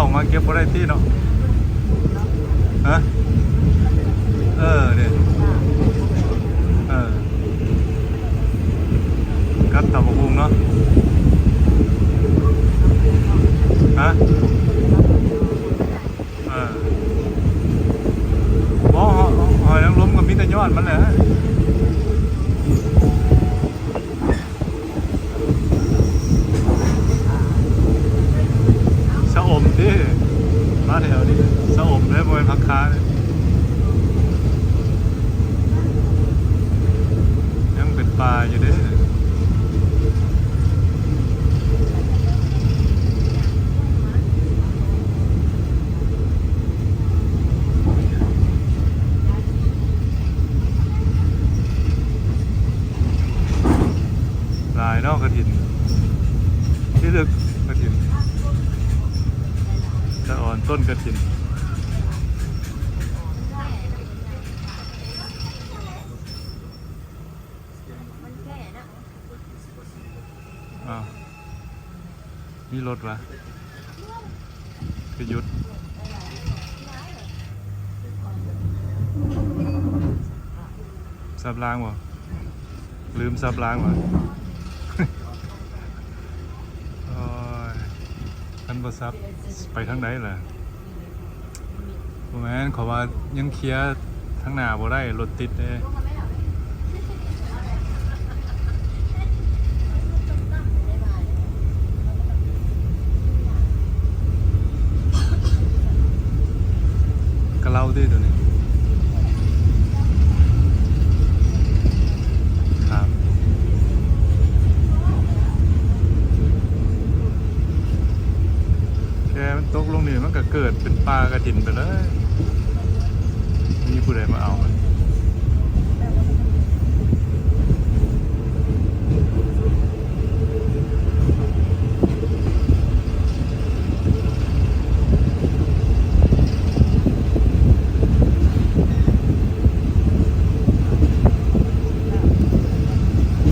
บ่ได้ที่เนาะฮะเออเนี่ยเออกัดตับกหุงเนาะฮะเออบ่หอยหอยนางรมกับมิตรยอดมันแหละ สะอมดิมา แถวนี้สะอมเลยบริเวณพักค้าเลยยังเป็นปลาอยู่เด้อลายนอกกระถินที่ลึกกระถิน ต้นกระถินนแก่นะอ้าวมีรถวะคือหยุดซับล้างบ่ลืมซับล้างบ่โอ้ยท่านบ่ซับไปทางไหนล่ะ โอ้แม่นขอว่ายังเคลียร์ทางหน้าบ่ได้รถติดเลยกะเล่าดิตัวนี้ครับ แค่มันตกลงนี่มันก็เกิดเป็นปลากระถินไปเลยมีผู้ใดมาเอามัน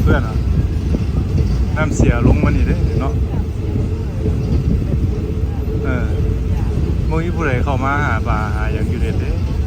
เพื่อนเหรอน้ำเสียลงมานี่เด้เนาะ เออมื่อนี้ผู้ใด เข้ามาหาปลาหาอย่างอยู่เด็ดเด้